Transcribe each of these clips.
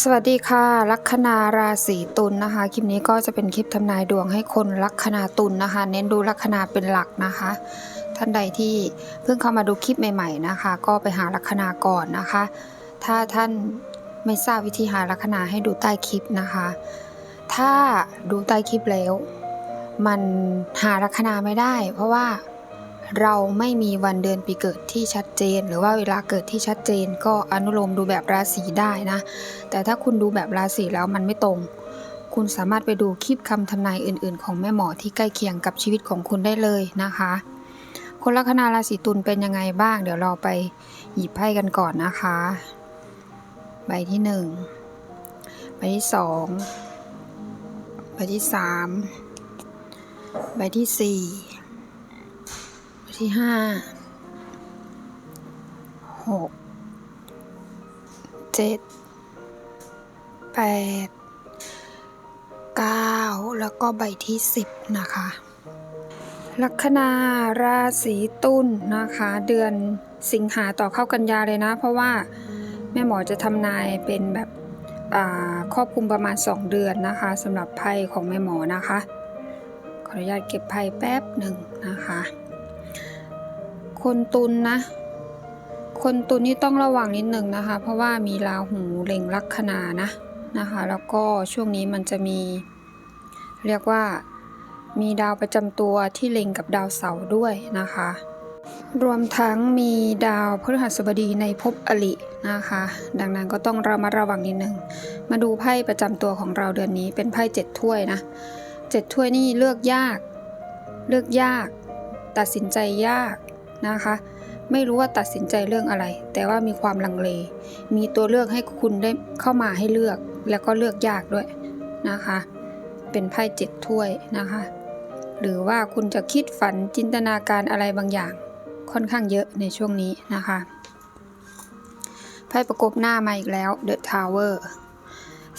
สวัสดีค่ะ ลัคนาราศีตุลนะคะ คลิปนี้ก็จะเป็นคลิปทำนายดวงให้คนลัคนาตุลนะคะ เน้นดูลัคนาเป็นหลักนะคะ ท่านใดที่เพิ่งเข้ามาดูคลิปใหม่ ๆนะคะ ก็ไปหาลัคนาก่อนนะคะ ถ้าท่านไม่ทราบวิธีหาลัคนาให้ดูใต้คลิปนะคะ ถ้าดูใต้คลิปแล้ว มันหาลัคนาไม่ได้ เพราะว่า เราไม่มีวันเดือนปีเกิดที่ชัดเจน หรือว่าเวลาเกิดที่ชัดเจน ก็อนุโลมดูแบบราศีได้นะ แต่ถ้าคุณดูแบบราศีแล้วมันไม่ตรง คุณสามารถไปดูคลิปคำทำนายอื่น ๆ ของแม่หมอที่ใกล้เคียงกับชีวิตของคุณได้เลยนะคะ คนลัคนาราศีตุลเป็นยังไงบ้าง เดี๋ยวเราไปหยิบไพ่กันก่อนนะคะ ใบที่หนึ่งใบที่สองใบที่สามใบที่สี่ ที่ห้าหกเจ็ดแปดเก้าแล้วก็ใบที่สิบนะคะ ลัคนาราศีตุลนะคะ เดือนสิงหาต่อเข้ากันยาเลยนะ เพราะว่าแม่หมอจะทำนายเป็นแบบครอบคลุมประมาณ 2 เดือนนะคะสำหรับไพ่ของแม่หมอนะคะ ขออนุญาตเก็บไพ่แป๊บหนึ่งนะคะ คนตุลนะ คนตุลนี่ต้องระวังนิดหนึ่งนะคะ เพราะว่ามีราหูเล็งลัคนานะนะคะ แล้วก็ช่วงนี้มันจะมี เรียกว่ามีดาวประจำตัวที่เล็งกับดาวเสาร์ด้วยนะคะ รวมทั้งมีดาวพฤหัสบดีในภพอลินะคะ ดังนั้นก็ต้องระมัดระวังนิดนึง มาดูไพ่ประจำตัวของเราเดือนนี้เป็นไพ่เจ็ดถ้วยนะเจ็ดถ้วยนี่เลือกยาก เลือกยาก ตัดสินใจยาก นะคะ ไม่รู้ว่าตัดสินใจเรื่องอะไร แต่ว่ามีความลังเล มีตัวเลือกให้คุณได้เข้ามาให้เลือก แล้วก็เลือกยากด้วยนะคะ เป็นไพ่เจ็ดถ้วยนะคะ หรือว่าคุณจะคิดฝันจินตนาการอะไรบางอย่าง ค่อนข้างเยอะในช่วงนี้นะคะไพ่ประกบหน้ามาอีกแล้ว The Tower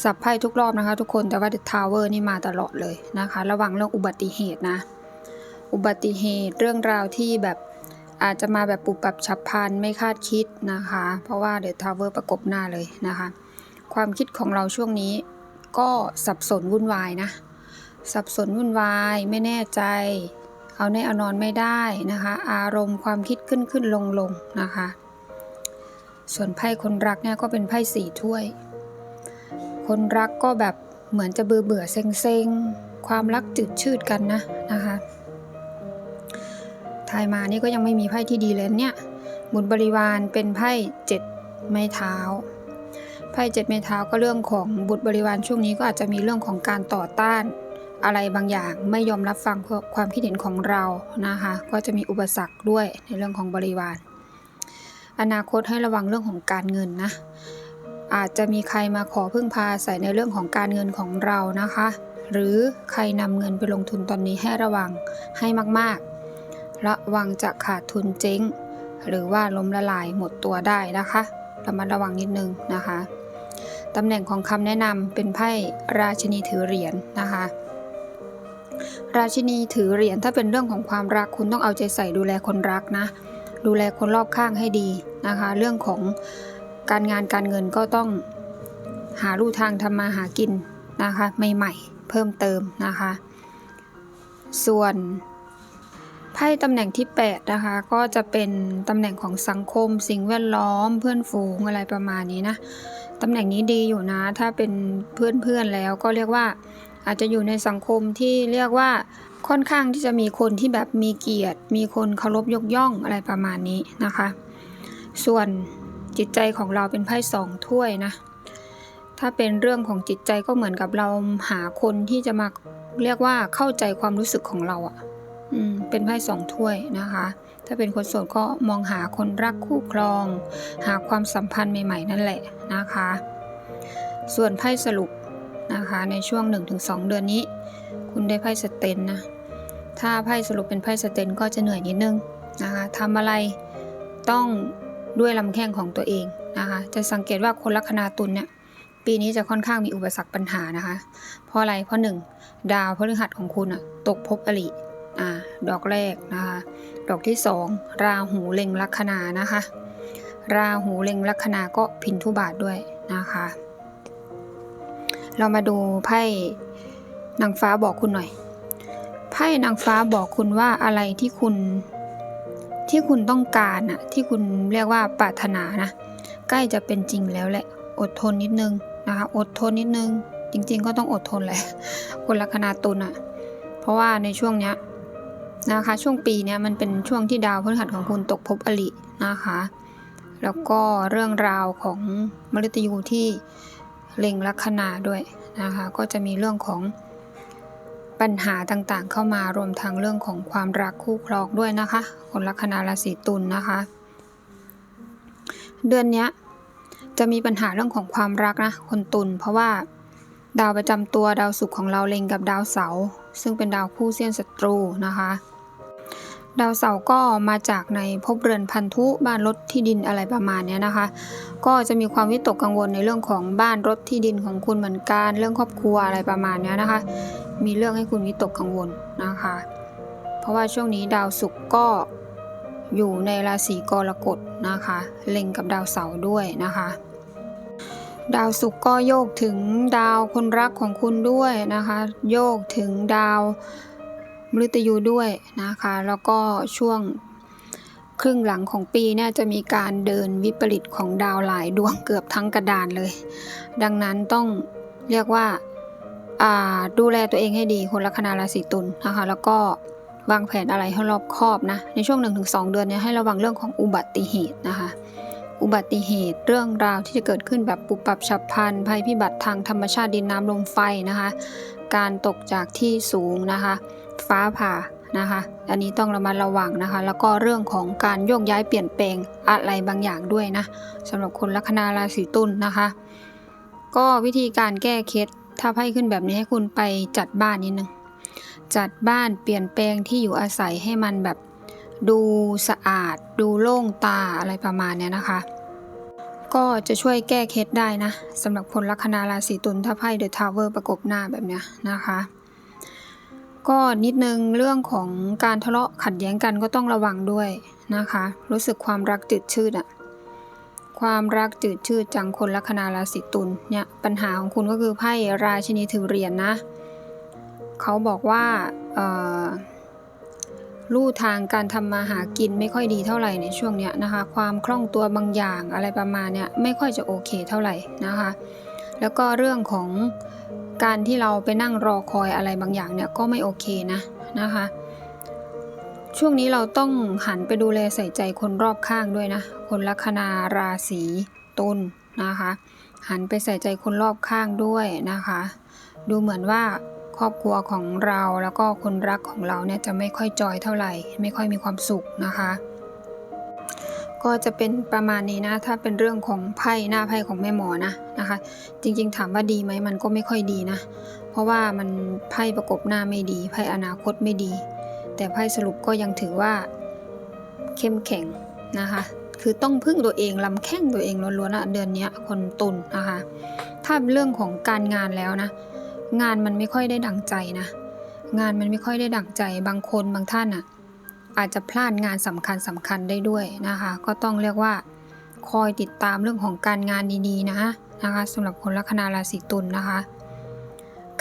สับไพ่ทุกรอบนะคะทุกคนแต่ว่า The Tower นี่มาตลอดเลยนะคะ ระวังเรื่องอุบัติเหตุนะ อุบัติเหตุเรื่องราวที่แบบ อาจจะมาแบบปุบปับฉับพลันไม่คาดคิดนะคะ เพราะว่า The Tower ประกบหน้าเลยนะคะ ความคิดของเราช่วงนี้ก็สับสนวุ่นวายนะ สับสนวุ่นวายไม่แน่ใจ เอาแน่เอานอนไม่ได้นะคะ อารมณ์ความคิดขึ้นขึ้นลงลงนะคะ ส่วนไพ่คนรักเนี่ยก็เป็นไพ่สี่ถ้วย คนรักก็แบบเหมือนจะเบื่อเบื่อเซ็งเซ็งความรักจืดชืดกันนะนะคะ ทายมานี่ก็ยังไม่มีไพ่ที่ดีเลยเนี่ยบุญบริวารเป็นไพ่เจ็ดไม้เท้า ไพ่เจ็ดไม้เท้าก็เรื่องของบุตรบริวารช่วงนี้ก็อาจจะมีเรื่องของการต่อต้าน อะไรบางอย่างไม่ยอมรับฟังความคิดเห็นของเรานะคะ ก็จะมีอุปสรรคด้วยในเรื่องของบริวาร อนาคตให้ระวังเรื่องของการเงินนะ อาจจะมีใครมาขอพึ่งพาใส่ในเรื่องของการเงินของเรานะคะ หรือใครนำเงินไปลงทุนตอนนี้ให้ระวังให้มากๆ ระวังจะขาดทุนเจ๊ง หรือว่าล้มละลายหมดตัวได้นะคะ ระมัดระวังนิดนึงนะคะตำแหน่งของคำแนะนำเป็นไพ่ราชินีถือเหรียญนะคะ ราชินีถือเหรียญถ้าเป็นเรื่องของความรักคุณต้องเอาใจใส่ดูแลคนรักนะ ดูแลคนรอบข้างให้ดีนะคะ เรื่องของการงานการเงินก็ต้องหาลู่ทางทำมาหากินนะคะ ใหม่ๆ เพิ่มเติมนะคะ ส่วน ไพ่ตำแหน่งที่ 8 นะคะ ก็จะเป็นตำแหน่งของสังคม สิ่งแวดล้อม เพื่อนฝูงอะไรประมาณนี้นะตำแหน่งนี้ดีอยู่นะ ถ้าเป็นเพื่อนๆแล้วก็เรียกว่า อาจจะอยู่ในสังคมที่เรียกว่าค่อนข้างที่จะมีคนที่แบบมีเกียรติ มีคนเคารพยกย่องอะไรประมาณนี้นะคะ ส่วนจิตใจของเราเป็นไพ่สองถ้วยนะ ถ้าเป็นเรื่องของจิตใจก็เหมือนกับเราหาคนที่จะมาเรียกว่าเข้าใจความรู้สึกของเราอะ่ะอืม เป็นไพ่สองถ้วยนะคะ ถ้าเป็นคนโสดก็มองหาคนรักคู่ครอง หาความสัมพันธ์ใหม่ ๆ นั่นแหละนะคะ ส่วนไพ่สรุปนะคะในช่วง 1-2 เดือนนี้ คุณได้ไพ่สเตนนะ ถ้าไพ่สรุปเป็นไพ่สเตนก็จะเหนื่อยนิดนึงนะคะทำอะไรต้องด้วยลำแข้งของตัวเองนะคะจะสังเกตว่าคนลัคนาตุลเนี่ยปีนี้จะค่อนข้างมีอุปสรรคปัญหานะคะ เพราะอะไร เพราะหนึ่งดาวพฤหัสของคุณอะตกภพอริ ดอกแรกนะคะดอกที่สองราหูเล็งลัคนานะคะ ราหูเล็งลัคนาก็พินทุบาทด้วยนะคะ เรามาดูไพ่นางฟ้าบอกคุณหน่อยไพ่นางฟ้าบอกคุณว่าอะไรที่คุณที่คุณต้องการอะที่คุณเรียกว่าปรารถนานะ ใกล้จะเป็นจริงแล้วแหละ อดทนนิดนึงนะคะ อดทนนิดนึง จริง ๆ ก็ต้องอดทนแหละคนลัคนาตุลอะเพราะว่าในช่วงเนี้ย นะคะ ช่วงปีนี้มันเป็นช่วงที่ดาวพฤหัสของคุณตกภพอลินะคะ แล้วก็เรื่องราวของมฤตยูที่เล็งลัคนาด้วยนะคะ ก็จะมีเรื่องของปัญหาต่างๆ เข้ามารวมทั้งเรื่องของความรักคู่ครองด้วยนะคะ คนลัคนาราศีตุลนะคะ เดือนนี้จะมีปัญหาเรื่องของความรักนะคนตุลเพราะว่าดาวประจำตัวดาวศุกร์ของเราเล็งกับดาวเสาร์ซึ่งเป็นดาวคู่เสี้ยนศัตรูนะคะ ดาวเสาร์ก็มาจากในภพเรือนพันธุบ้านรถที่ดินอะไรประมาณนี้นะคะ ก็จะมีความวิตกกังวลในเรื่องของบ้านรถที่ดินของคุณเหมือนกัน เรื่องครอบครัวอะไรประมาณนี้นะคะ มีเรื่องให้คุณวิตกกังวลนะคะ เพราะว่าช่วงนี้ดาวศุกร์ก็อยู่ในราศีกรกฎนะคะเล็งกับดาวเสาร์ด้วยนะคะดาวศุกร์ก็โยกถึงดาวคนรักของคุณด้วยนะคะ โยกถึงดาว มฤตยูด้วยนะคะ แล้วก็ช่วงครึ่งหลังของปีเนี่ยจะมีการเดินวิปริตของดาวหลายดวงเกือบทั้งกระดานเลย ดังนั้นต้องเรียกว่าาดูแลตัวเองให้ดีคนลัคนาราศีตุลนะคะ แล้วก็วางแผนอะไรให้รอบคอบนะ ในช่วง 1-2 เดือนเนี้ให้ระวังเรื่องของอุบัติเหตุนะคะ อุบัติเหตุเรื่องราวที่จะเกิดขึ้นแบบปุบปับฉับพลันภัยพิบัติทางธรรมชาติดินน้ำลมไฟนะคะ การตกจากที่สูงนะคะ ฟ้าผ่านะคะ อันนี้ต้องระมัดระวังนะคะ แล้วก็เรื่องของการโยกย้ายเปลี่ยนแปลงอะไรบางอย่างด้วยนะสำหรับคนลัคนาราศีตุลนะคะ ก็วิธีการแก้เคล็ดถ้าไพ่ขึ้นแบบนี้ให้คุณไปจัดบ้านนิดนึงจัดบ้านเปลี่ยนแปลงที่อยู่อาศัยให้มันแบบดูสะอาด ดูโล่งตาอะไรประมาณเนี้ยนะคะ ก็จะช่วยแก้เคล็ดได้นะสำหรับคนลัคนาราศีตุลถ้าไพ่เดอะทาวเวอร์ประกบหน้าแบบเนี้ยนะคะ ก็นิดนึงเรื่องของการทะเลาะขัดแย้งกันก็ต้องระวังด้วยนะคะ รู้สึกความรักจืดชืดอะความรักจืดชืดจังคนลัคนาราศีตุลเนี่ยปัญหาของคุณก็คือไพ่ราชินีถือเหรียญนะเขาบอกว่าลู่ทางการทำมาหากินไม่ค่อยดีเท่าไหร่ในช่วงเนี้ยนะคะ ความคล่องตัวบางอย่างอะไรประมาณเนี้ยไม่ค่อยจะโอเคเท่าไหร่นะคะ แล้วก็เรื่องของการที่เราไปนั่งรอคอยอะไรบางอย่างเนี่ยก็ไม่โอเคนะนะคะ ช่วงนี้เราต้องหันไปดูแลใส่ใจคนรอบข้างด้วยนะ คนลัคนาราศีตุลนะคะ หันไปใส่ใจคนรอบข้างด้วยนะคะ ดูเหมือนว่าครอบครัวของเราแล้วก็คนรักของเราเนี่ยจะไม่ค่อยจอยเท่าไหร่ ไม่ค่อยมีความสุขนะคะ ก็จะเป็นประมาณนี้นะ ถ้าเป็นเรื่องของไพ่หน้าไพ่ของแม่หมอนะนะคะ จริงๆถามว่าดีไหมมันก็ไม่ค่อยดีนะ เพราะว่ามันไพ่ประกบหน้าไม่ดี ไพ่อนาคตไม่ดี แต่ไพ่สรุปก็ยังถือว่า เข้มแข็งนะคะ คือต้องพึ่งตัวเองลำแข้งตัวเองล้วนๆนะเดือนนี้คนตุนนะคะ ถ้าเรื่องของการงานแล้วนะ งานมันไม่ค่อยได้ดังใจนะ งานมันไม่ค่อยได้ดังใจบางคนบางท่านอะ อาจจะพลาดงานสำคัญสำคัญได้ด้วยนะคะ ก็ต้องเรียกว่าคอยติดตามเรื่องของการงานดีๆนะนะคะสำหรับคนลัคนาราศีตุลนะคะ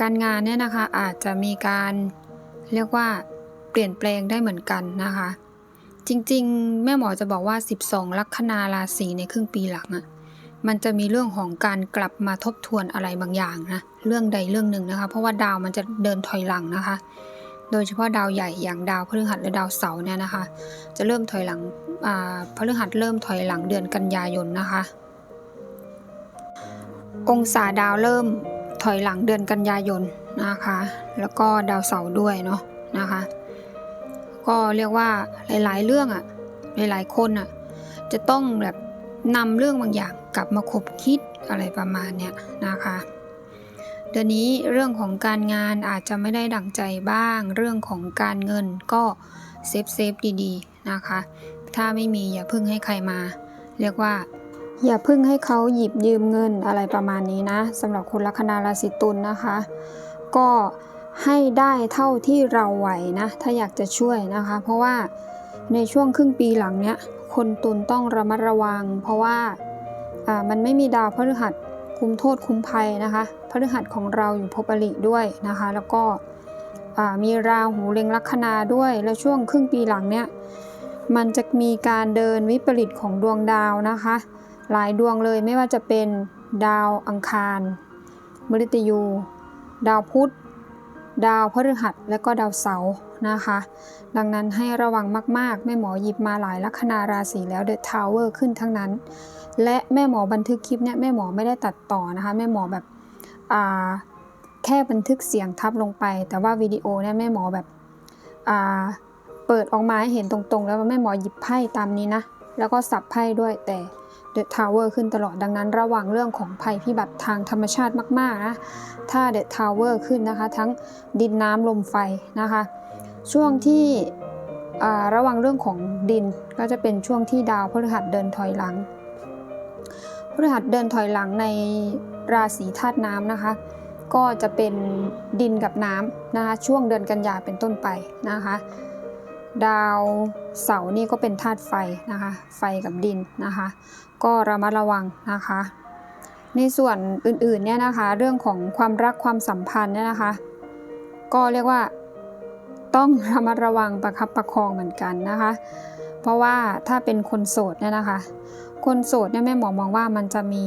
การงานเนี่ยนะคะอาจจะมีการเรียกว่าเปลี่ยนแปลงได้เหมือนกันนะคะ จริงๆ แม่หมอจะบอกว่า 12 ลัคนาราศีในครึ่งปีหลังอะมันจะมีเรื่องของการกลับมาทบทวนอะไรบางอย่างนะเรื่องใดเรื่องหนึ่งนะคะ เพราะว่าดาวมันจะเดินถอยหลังนะคะ โดยเฉพาะดาวใหญ่อย่างดาวพฤหัสและดาวเสาร์เนี่ยนะคะ จะเริ่มถอยหลังพฤหัสเริ่มถอยหลังเดือนกันยายนนะคะ องศาดาวเริ่มถอยหลังเดือนกันยายนนะคะ แล้วก็ดาวเสาร์ด้วยเนาะนะคะ ก็เรียกว่าหลาย ๆ เรื่องอะหลายๆคนอะจะต้องแบบนำเรื่องบางอย่างกลับมาคบคิดอะไรประมาณเนี้ยนะคะ เดือนนี้เรื่องของการงานอาจจะไม่ได้ดั่งใจบ้าง เรื่องของการเงินก็เซฟเซฟดีๆนะคะ ถ้าไม่มีอย่าพึ่งให้ใครมา เรียกว่า อย่าพึ่งให้เขาหยิบยืมเงินอะไรประมาณนี้นะสำหรับคนลัคนาราศีตุลนะคะ ก็ให้ได้เท่าที่เราไหวนะ ถ้าอยากจะช่วยนะคะ เพราะว่าในช่วงครึ่งปีหลังเนี้ยคนตุลต้องระมัดระวัง เพราะว่าอ่ามันไม่มีดาวพฤหัส คุ้มโทษคุ้มภัยนะคะพฤหัสของเราอยู่ภพอริด้วยนะคะ แล้วก็มีราหูเล็งลัคนาด้วย และช่วงครึ่งปีหลังเนี่ยมันจะมีการเดินวิปริตของดวงดาวนะคะ หลายดวงเลยไม่ว่าจะเป็นดาวอังคารมฤตยู ดาวพุธ ดาวพฤหัสและก็ดาวเสาร์นะคะ ดังนั้นให้ระวังมากๆ แม่หมอหยิบมาหลายลัคนาราศีแล้วเดอะทาวเวอร์ขึ้นทั้งนั้น และแม่หมอบันทึกคลิปเนี่ยแม่หมอไม่ได้ตัดต่อนะคะ แม่หมอแบบอ่าแค่บันทึกเสียงทับลงไป แต่ว่าวิดีโอเนี่ยแม่หมอแบบอ่าเปิดออกมาให้เห็นตรงๆ แล้วแม่หมอหยิบไพ่ตามนี้นะ แล้วก็สับไพ่ด้วยแต่ The Tower ขึ้นตลอดดังนั้น ระวังเรื่องของภัยพิบัติทางธรรมชาติมากๆนะถ้า The Tower ขึ้นนะคะ ทั้งดินน้ำลมไฟนะคะ ช่วงที่อ่าระวังเรื่องของดินก็จะเป็นช่วงที่ดาวพฤหัสเดินถอยหลังพฤหัสเดินถอยหลังในราศีธาตุน้ำนะคะ ก็จะเป็นดินกับน้ำนะคะช่วงเดือนกันยาเป็นต้นไปนะคะ ดาว เสานี่ก็เป็นธาตุไฟนะคะ ไฟกับดินนะคะ ก็ระมัดระวังนะคะ ในส่วนอื่นๆเนี่ยนะคะเรื่องของความรักความสัมพันธ์เนี่ยนะคะ ก็เรียกว่าต้องระมัดระวังประคับประคองเหมือนกันนะคะ เพราะว่าถ้าเป็นคนโสดเนี่ยนะคะ คนโสดเนี่ยแม่หมอมองว่ามันจะมี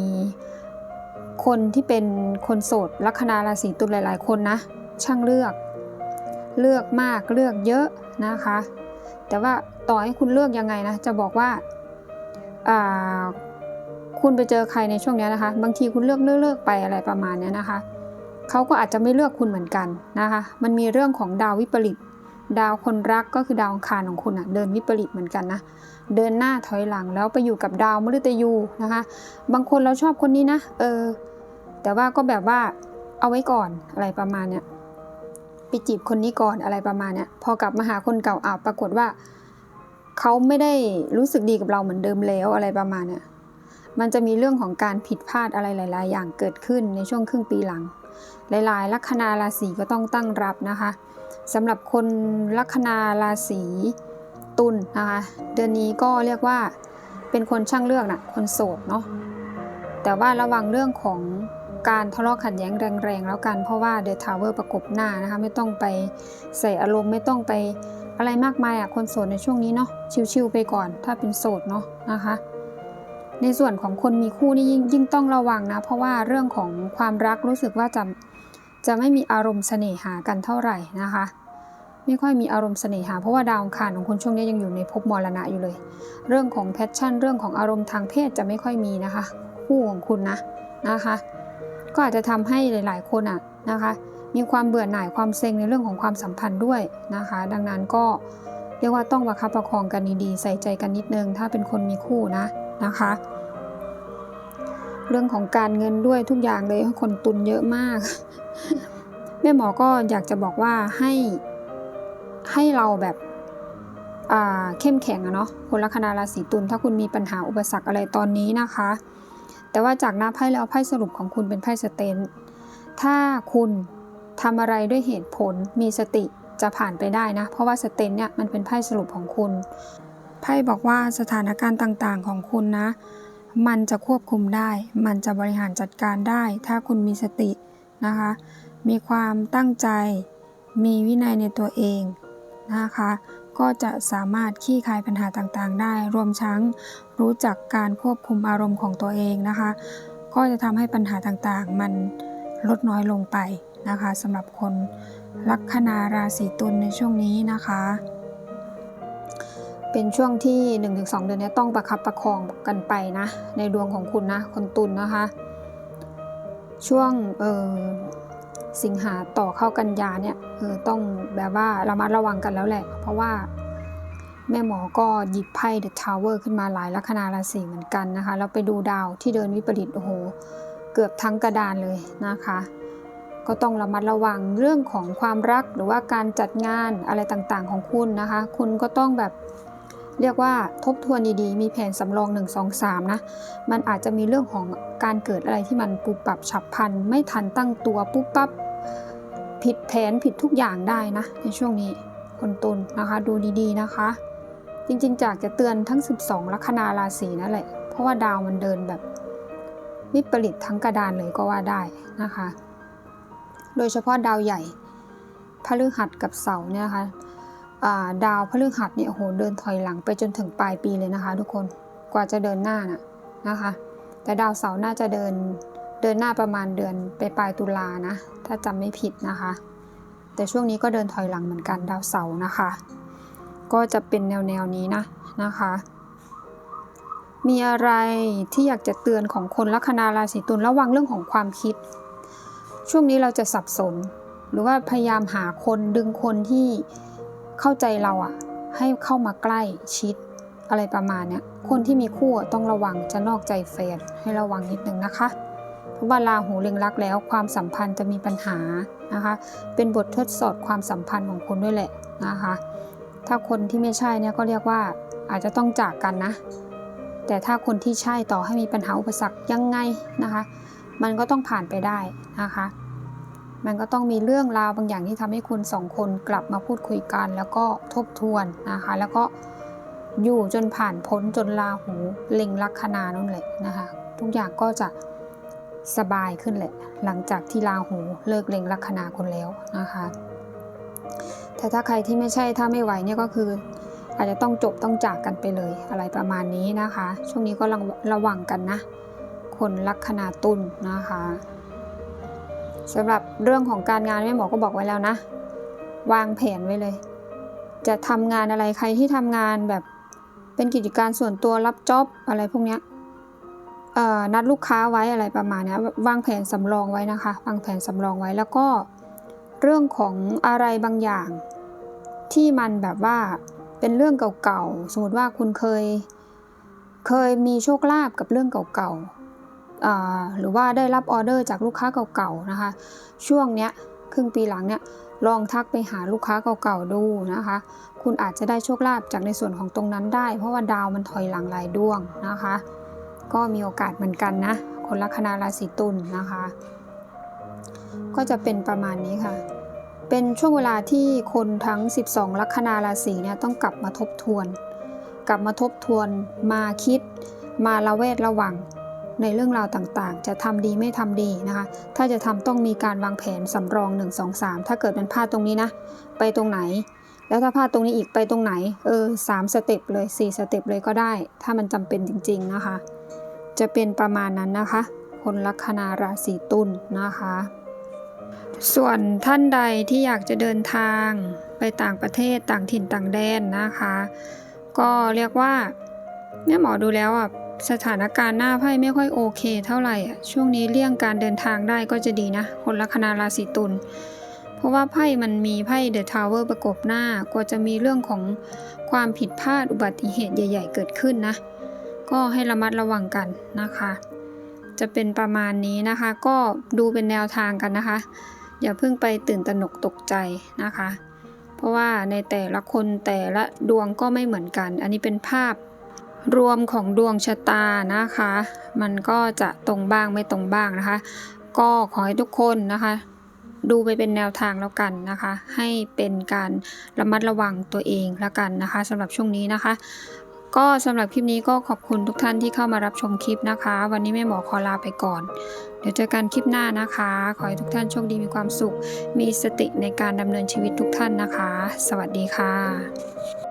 คนที่เป็นคนโสดลัคนาราศีตุลหลาย ๆ คนนะ ช่างเลือก เลือกมากเลือกเยอะนะคะ แต่ว่า ต่อให้คุณเลือกยังไงนะจะบอกว่าคุณไปเจอใครในช่วงนี้นะคะ บางทีคุณเลือกเลือกเลือกไปอะไรประมาณนี้นะคะเขาก็อาจจะไม่เลือกคุณเหมือนกันนะคะ มันมีเรื่องของดาววิปริต ดาวคนรักก็คือดาวอังคารของคุณอะเดินวิปริตเหมือนกันนะ เดินหน้าถอยหลังแล้วไปอยู่กับดาวมฤตยูนะคะ บางคนเราชอบคนนี้นะ เออ แต่ว่าก็แบบว่าเอาไว้ก่อนอะไรประมาณเนี้ย ไปจีบคนนี้ก่อนอะไรประมาณเนี้ย พอกลับมาหาคนเก่าอ้าวปรากฏว่า เขาไม่ได้รู้สึกดีกับเราเหมือนเดิมแล้วอะไรประมาณเนี้ยมันจะมีเรื่องของการผิดพลาดอะไรหลาย ๆ อย่างเกิดขึ้นในช่วงครึ่งปีหลัง หลาย ๆ ลัคนาราศีก็ต้องตั้งรับนะคะสำหรับคนลัคนาราศีตุลนะคะเดือนนี้ก็เรียกว่าเป็นคนช่างเลือกนะคนโสดเนาะแต่ว่าระวังเรื่องของการทะเลาะขัดแย้งแรง ๆ แล้วกันเพราะว่าเดอะทาวเวอร์ประกบหน้านะคะไม่ต้องไปใส่อารมณ์ไม่ต้องไป อะไรมากมายอะคนโสดในช่วงนี้เนาะชิวๆไปก่อนถ้าเป็นโสดเนาะนะคะ ในส่วนของคนมีคู่นี่ยิ่งยิ่งต้องระวังนะ เพราะว่าเรื่องของความรักรู้สึกว่าจะจะไม่มีอารมณ์เสน่หากันเท่าไหร่นะคะ ไม่ค่อยมีอารมณ์เสน่หาเพราะว่าดาวอังคารของคุณช่วงนี้ยังอยู่ในภพมรณะอยู่เลย เรื่องของแพชชั่น เรื่องของอารมณ์ทางเพศจะไม่ค่อยมีนะคะ คู่ของคุณนะนะคะ ก็อาจจะทำให้หลาย ๆ คนอะนะคะ มีความเบื่อหน่ายความเซ็งในเรื่องของความสัมพันธ์ด้วยนะคะ ดังนั้นก็เรียกว่าต้องประคับประคองกันดีๆ ใส่ใจกันนิดนึง ถ้าเป็นคนมีคู่นะนะคะ เรื่องของการเงินด้วยทุกอย่างเลยคนตุนเยอะมาก แม่หมอก็อยากจะบอกว่าให้ให้เราแบบเข้มแข็งอะเนาะคนลัคนาราศีตุลถ้าคุณมีปัญหาอุปสรรคอะไรตอนนี้นะคะ แต่ว่าจากหน้าไพ่แล้วไพ่สรุปของคุณเป็นไพ่สเตนถ้าคุณ ทำอะไรด้วยเหตุผลมีสติจะผ่านไปได้นะ เพราะว่าสเตนเนี่ยมันเป็นไพ่สรุปของคุณ ไพ่บอกว่าสถานการณ์ต่างๆของคุณนะ มันจะควบคุมได้ มันจะบริหารจัดการได้ ถ้าคุณมีสตินะคะ มีความตั้งใจ มีวินัยในตัวเองนะคะ ก็จะสามารถขี้คายปัญหาต่างๆ ได้ รวมทั้งรู้จักการควบคุมอารมณ์ของตัวเองนะคะ ก็จะทำให้ปัญหาต่างๆ มันลดน้อยลงไป นะคะสำหรับคนลัคนาราศีตุลในช่วงนี้นะคะ เป็นช่วงที่ 1-2 เดือนนี้ต้องประคับประคองกันไปนะ ในดวงของคุณนะ คนตุลนนะคะ ช่วงเออสิงหาต่อเข้ากันยาเนี่ยเออต้องแบบว่าระมัดระวังกันแล้วแหละ เพราะว่าแม่หมอก็หยิบไพ่เดอะทาวเวอร์ขึ้นมาหลายลัคนาราศีเหมือนกันนะคะแล้วไปดูดาวที่เดินวิปริตโอ้โห เกือบทั้งกระดานเลยนะคะ ก็ต้องระมัดระวังเรื่องของความรักหรือว่าการจัดงานอะไรต่างๆ ของคุณนะคะ คุณก็ต้องแบบเรียกว่าทบทวนดีๆ มีแผนสำรอง 1 2 3 นะ มันอาจจะมีเรื่องของการเกิดอะไรที่มันปุบปับฉับพลัน ไม่ทันตั้งตัวปุ๊บปั๊บผิดแผนผิดทุกอย่างได้นะ ในช่วงนี้คนตุลนะคะ ดูดีๆนะคะ จริงๆ จากจะเตือนทั้ง 12 ลัคนาราศีนั่นแหละ เพราะว่าดาวมันเดินแบบวิปริตทั้งกระดานเลยก็ว่าได้นะคะ โดยเฉพาะดาวใหญ่พฤหัสกับเสาร์เนี่ยนะคะดาวพฤหัสเนี่ยโหเดินถอยหลังไปจนถึงปลายปีเลยนะคะ ทุกคนกว่าจะเดินหน้าน่ะนะคะ แต่ดาวเสาร์น่าจะเดินเดินหน้าประมาณเดือนไปปลายตุลานะ ถ้าจำไม่ผิดนะคะ แต่ช่วงนี้ก็เดินถอยหลังเหมือนกันดาวเสาร์นะคะ ก็จะเป็นแนวแนวนี้นะนะคะ มีอะไรที่อยากจะเตือนของคนลัคนาราศีตุลระวังเรื่องของความคิด ช่วงนี้เราจะสับสน หรือว่าพยายามหาคนดึงคนที่เข้าใจเราอะให้เข้ามาใกล้ชิดอะไรประมาณเนี้ยคนที่มีคู่ต้องระวังจะนอกใจแฟนให้ระวังนิดนึงนะคะเพราะว่าราหูเล็งรักแล้วความสัมพันธ์จะมีปัญหานะคะ เป็นบททดสอบความสัมพันธ์ของคุณด้วยแหละนะคะ ถ้าคนที่ไม่ใช่เนี่ยก็เรียกว่าอาจจะต้องจากกันนะ แต่ถ้าคนที่ใช่ต่อให้มีปัญหาอุปสรรคยังไงนะคะ มันก็ต้องผ่านไปได้นะคะ มันก็ต้องมีเรื่องราวบางอย่างที่ทำให้คุณสองคนกลับมาพูดคุยกัน แล้วก็ทบทวนนะคะ แล้วก็อยู่จนผ่านพ้นจนราหูเล็งลัคนานั่นแหละนะคะ ทุกอย่างก็จะสบายขึ้นแหละ หลังจากที่ราหูเลิกเล็งลัคนาคนแล้วนะคะ แต่ถ้าใครที่ไม่ใช่ถ้าไม่ไหวเนี่ยก็คืออาจจะต้องจบต้องจากกันไปเลยอะไรประมาณนี้นะคะ ช่วงนี้ก็ระระวังกันนะ คนลัคนาตุลนะคะสำหรับเรื่องของการงานแม่หมอก็บอกไว้แล้วนะ วางแผนไว้เลย จะทำงานอะไรใครที่ทำงานแบบเป็นกิจการส่วนตัวรับจ็อบอะไรพวกเนี้ยเอ่อนัดลูกค้าไว้อะไรประมาณนี้วางแผนสำรองไว้นะคะ วางแผนสำรองไว้แล้วก็เรื่องของอะไรบางอย่าง ที่มันแบบว่าเป็นเรื่องเก่าๆ สมมติว่าคุณเคย เคยมีโชคลาภกับเรื่องเก่าๆอ่า หรือว่าได้รับออเดอร์จากลูกค้าเก่าๆนะคะ ช่วงเนี้ยครึ่งปีหลังเนี้ยลองทักไปหาลูกค้าเก่าๆดูนะคะ คุณอาจจะได้โชคลาภจากในส่วนของตรงนั้นได้ เพราะว่าดาวมันถอยหลังหลายดวงนะคะ ก็มีโอกาสเหมือนกันนะ คนลัคนาราศีตุลนะคะ ก็จะเป็นประมาณนี้ค่ะ เป็นช่วงเวลาที่คนทั้ง 12 ลัคนาราศีเนี่ยต้องกลับมาทบทวน กลับมาทบทวนมาคิด มาละเวทระวัง ในเรื่องราวต่างๆ จะทำดีไม่ทำดีนะคะ ถ้าจะทำต้องมีการวางแผนสำรอง 1 2 3 ถ้าเกิดมันพลาดตรงนี้นะ ไปตรงไหน แล้วถ้าพลาดตรงนี้อีกไปตรงไหน เออสามสเต็ปเลย 4 สเต็ปเลยก็ได้ ถ้ามันจำเป็นจริงๆนะคะ จะเป็นประมาณนั้นนะคะ คนลัคนาราศีตุลนะคะ ส่วนท่านใดที่อยากจะเดินทางไปต่างประเทศต่างถิ่นต่างแดนนะคะ ก็เรียกว่าแม่หมอดูแล้วอะ สถานการณ์หน้าไพ่ไม่ค่อยโอเคเท่าไหร่อะช่วงนี้เลี่ยงการเดินทางได้ก็จะดีนะ คนลัคนาราศีตุล เพราะว่าไพ่มันมีไพ่เดอะทาวเวอร์ประกบหน้ากลัวจะมีเรื่องของความผิดพลาดอุบัติเหตุใหญ่ ๆ เกิดขึ้นนะ ก็ให้ระมัดระวังกันนะคะ จะเป็นประมาณนี้นะคะ ก็ดูเป็นแนวทางกันนะคะ อย่าเพิ่งไปตื่นตระหนกตกใจนะคะ เพราะว่าในแต่ละคนแต่ละดวงก็ไม่เหมือนกัน อันนี้เป็นภาพ รวมของดวงชะตานะคะ มันก็จะตรงบ้างไม่ตรงบ้างนะคะ ก็ขอให้ทุกคนนะคะ ดูไปเป็นแนวทางแล้วกันนะคะ ให้เป็นการระมัดระวังตัวเองแล้วกันนะคะสำหรับช่วงนี้นะคะ ก็สำหรับคลิปนี้ก็ขอบคุณทุกท่านที่เข้ามารับชมคลิปนะคะ วันนี้แม่หมอขอลาไปก่อน เดี๋ยวเจอกันคลิปหน้านะคะ ขอให้ทุกท่านโชคดีมีความสุข มีสติในการดำเนินชีวิตทุกท่านนะคะ สวัสดีค่ะ